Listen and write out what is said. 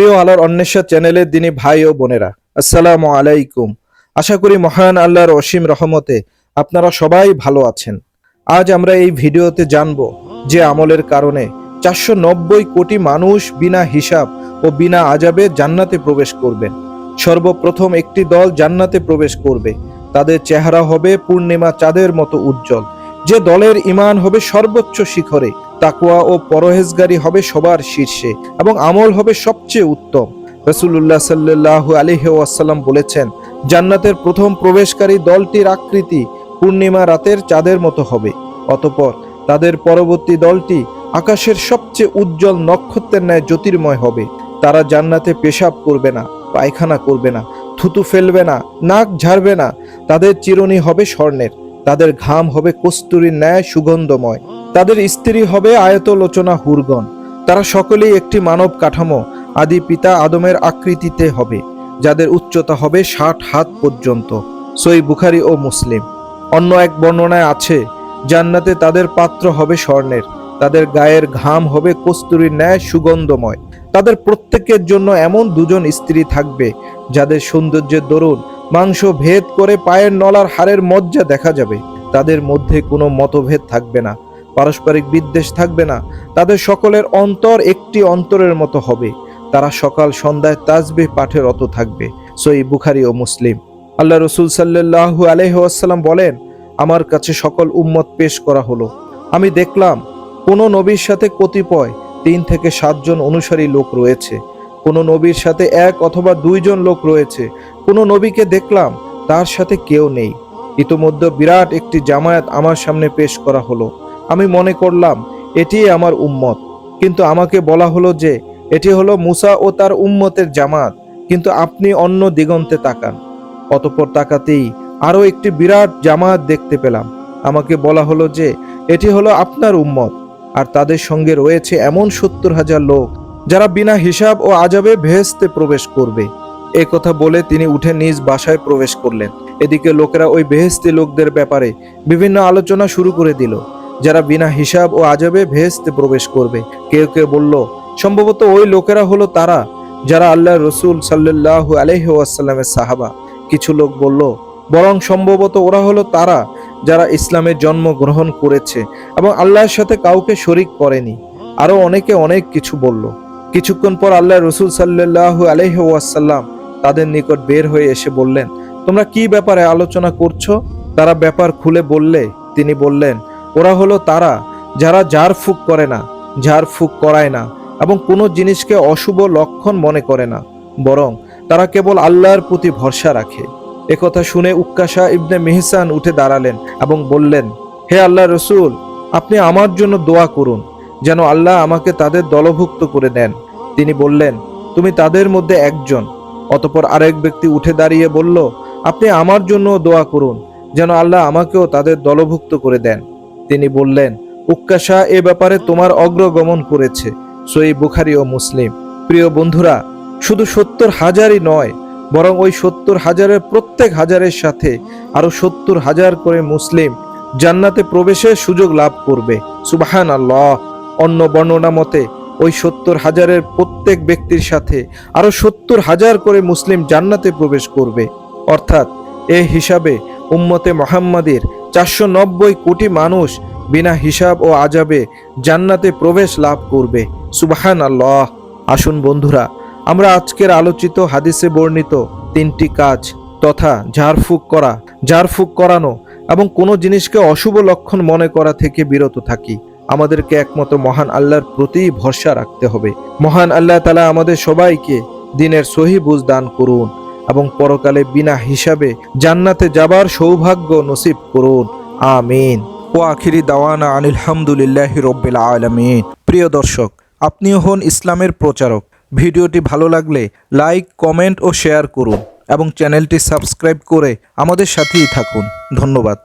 প্রিয় আলার অন্বেষা চ্যানেলের দিনী ভাই ও বোনেরা, আসসালামু আলাইকুম। আশা করি মহান আল্লাহর অসীম রহমতে আপনারা সবাই ভালো আছেন। আজ আমরা এই ভিডিওতে জানব যে আমলের কারণে চারশো নব্বই কোটি মানুষ বিনা হিসাব ও বিনা আজাবে জান্নাতে প্রবেশ করবেন সর্বপ্রথম একটি দল জান্নাতে প্রবেশ করবে। তাদের চেহারা হবে পূর্ণিমা চাঁদের মতো উজ্জ্বল। যে দলের ইমান হবে সর্বোচ্চ শিখরে। তাকুয়া ও পরহেজগারি হবে সবার শীর্ষে এবং আমল হবে সবচেয়ে উত্তম। রসুল্লাহ সাল্লাহ আলিহ ওয়াসাল্লাম বলেছেন, জান্নাতের প্রথম প্রবেশকারী দলটির আকৃতি পূর্ণিমা রাতের চাঁদের মতো হবে। অতপর তাদের পরবর্তী দলটি আকাশের সবচেয়ে উজ্জ্বল নক্ষত্রের ন্যায় জ্যোতির্ময় হবে। তারা জান্নাতে পেশাব করবে না, পায়খানা করবে না, থুতু ফেলবে না, নাক ঝাড়বে না, তাদের চিরুনি হবে স্বর্ণের। তাদের ঘাম হবে কস্তুরীর ন্যায় সুগন্ধময়। তাদের স্ত্রী হবে আয়তলোচনা হুরগণ। তারা সকলেই একটি মানব কাঠামো, আদি পিতা আদমের আকৃতিতে হবে, যাদের উচ্চতা হবে ষাট হাত পর্যন্ত, সই বুখারি ও মুসলিম। অন্য এক বর্ণনায় আছে, জান্নাতে তাদের পাত্র হবে স্বর্ণের, তাদের গায়ের ঘাম হবে কস্তুরীর ন্যায় সুগন্ধময়। তাদের প্রত্যেকের জন্য এমন দুজন স্ত্রী থাকবে, যাদের সৌন্দর্যের দরুন মাংস ভেদ করে পায়ের নলার হাড়ের মজ্জা দেখা যাবে। তাদের মধ্যে কোনো মতভেদ থাকবে না, পারস্পরিক বিদ্বেষ থাকবে না, তাদের সকলের অন্তর একটি অন্তরের মতো হবে। তারা সকাল সন্ধ্যায় তাজবে পাঠে রত থাকবে সই বুখারি ও মুসলিম। আল্লাহ রসুল সাল্লাহু আলহাসাল্লাম বলেন, আমার কাছে সকল উম্মত পেশ করা হলো। আমি দেখলাম, কোনো নবীর সাথে কতিপয় তিন থেকে সাতজন অনুসারী লোক রয়েছে। কোনো নবীর সাথে এক অথবা দুইজন লোক রয়েছে। কোনো নবীকে দেখলাম, তার সাথে কেউ নেই। ইতোমধ্যে বিরাট একটি জামায়াত আমার সামনে পেশ করা হলো। আমি মনে করলাম, এটিই আমার উম্মত। কিন্তু আমাকে বলা হলো যে, এটি হলো মুসা ও তার উম্মতের জামাত। কিন্তু আপনি অন্য দিগন্তে তাকান। অতপর তাকাতেই আরও একটি বিরাট জামাত দেখতে পেলাম। আমাকে বলা হলো যে, এটি হলো আপনার উম্মত। আর তাদের সঙ্গে রয়েছে এমন সত্তর হাজার লোক যারা বিনা হিসাব ও আজাবে ভেস্তে প্রবেশ করবে। এ কথা বলে তিনি উঠে নিজ বাসায় প্রবেশ করলেন। এদিকে লোকেরা ওই বেহেস্তি লোকদের ব্যাপারে বিভিন্ন আলোচনা শুরু করে দিল। যারা বিনা হিসাব ও আজাবে ভেস্তে প্রবেশ করবে, কেউ কেউ বলল, সম্ভবত ওই লোকেরা হলো তারা যারা আল্লাহ রসুল সাল্লাহ আলহাসাল্লামের সাহাবা। কিছু লোক বলল, বরং সম্ভবত ওরা হলো তারা যারা ইসলামের জন্ম গ্রহণ করেছে এবং আল্লাহর সাথে কাউকে শরিক করেনি। আরও অনেকে অনেক কিছু বলল। কিছুক্ষণ পর আল্লাহ রসুল সাল্লাহ আলহাসাল্লাম তাদের নিকট বের হয়ে এসে বললেন, তোমরা কি ব্যাপারে আলোচনা করছ? তারা ব্যাপার খুলে বললে, তিনি বললেন, ওরা হলো তারা, যারা জার ফুক করে না, ঝাড় ফুক করায় না এবং কোনো জিনিসকে অশুভ লক্ষণ মনে করে না। বরং তারা কেবল আল্লাহর প্রতি ভরসা রাখে। একথা শুনে উক্কাশা ইবনে মেহসান উঠে দাঁড়ালেন এবং বললেন, হে আল্লাহ রসুল, আপনি আমার জন্য দোয়া করুন, যেন আল্লাহ আমাকে তাদের দলভুক্ত করে দেন। তিনি বললেন, তুমি তাদের মধ্যে একজন। অতপর আরেক ব্যক্তি উঠে দাঁড়িয়ে বলল, আপনি আমার জন্য দোয়া করুন, যেন আল্লাহ আমাকেও তাদের দলভুক্ত করে দেন। তিনি বললেন, উক্কাশা এ ব্যাপারে তোমার অগ্রগমন করেছে, সই বুখারি ও মুসলিম। প্রিয় বন্ধুরা, শুধু সত্তর হাজারই নয় বরং ওই সত্তর হাজারের প্রত্যেক হাজারের সাথে আরও সত্তর হাজার করে মুসলিম জান্নাতে প্রবেশের সুযোগ লাভ করবে। সুবাহান আল্লাহ অন্য বর্ণনা মতে, ওই সত্তর হাজারের প্রত্যেক ব্যক্তির সাথে আরও সত্তর হাজার করে মুসলিম জান্নাতে প্রবেশ করবে। অর্থাৎ, এ হিসাবে উম্মতে মোহাম্মদের চারশো নব্বই কোটি মানুষ বিনা হিসাব ও আজাবে জান্নাতে প্রবেশ লাভ করবে। সুবাহান আল্লাহ আসুন বন্ধুরা আমরা আজকের আলোচিত হাদিসে বর্ণিত তিনটি কাজ, তথা ঝাড়ফুঁক করা, ঝাড়ফুঁক করানো এবং কোনো জিনিসকে অশুভ লক্ষণ মনে করা থেকে বিরত থাকি। আমাদেরকে একমাত্র মহান আল্লাহর প্রতি ভরসা রাখতে হবে। মহান আল্লাহ তালা আমাদের সবাইকে দিনের সহি বুঝ দান করুন এবং পরকালে বিনা হিসাবে জান্নাতে যাবার সৌভাগ্য নসিব করুন। আমিন। ও আখিরি দাওয়ানা আনিল হামদুলিল্লাহ রব্বিল আলমিন। প্রিয় দর্শক, আপনিও হন ইসলামের প্রচারক। ভিডিওটি ভালো লাগলে লাইক, কমেন্ট ও শেয়ার করুন এবং চ্যানেলটি সাবস্ক্রাইব করে আমাদের সাথেই থাকুন। ধন্যবাদ।